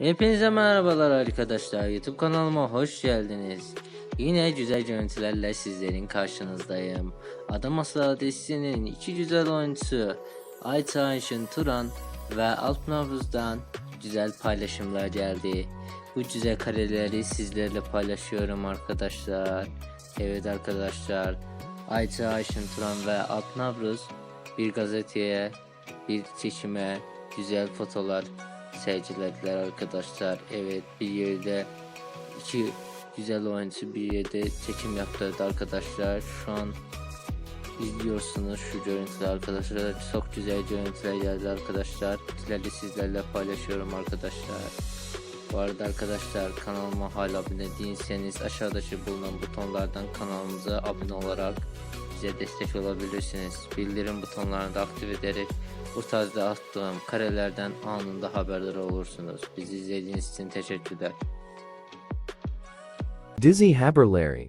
Hepinize merhabalar arkadaşlar. YouTube kanalıma hoş geldiniz. Yine güzel görüntülerle sizlerin karşınızdayım. Adam Asla dizisinin iki güzel oyuncusu Ayça Ayşin Turan ve Alp Navruz'dan güzel paylaşımlar geldi. Bu güzel kareleri sizlerle paylaşıyorum arkadaşlar. Evet arkadaşlar. Ayça Ayşin Turan ve Alp Navruz bir gazeteye, bir çekime güzel fotolar sergilediler arkadaşlar. Evet bir yerde iki güzel oyuncu bir yerde çekim yaptırdı arkadaşlar. Şu an izliyorsunuz şu görüntüleri arkadaşlar. Çok güzel görüntüler geldi arkadaşlar. Sizlerle sizlerle paylaşıyorum arkadaşlar. Bu arada arkadaşlar kanalıma hala abone değilseniz aşağıdaki bulunan butonlardan kanalımıza abone olarak bize destek olabilirsiniz. Bildirim butonlarını da aktif ederek bu tarzda attığım karelerden anında haberdar olursunuz. Bizi izlediğiniz için teşekkürler. Dizzy Haberlary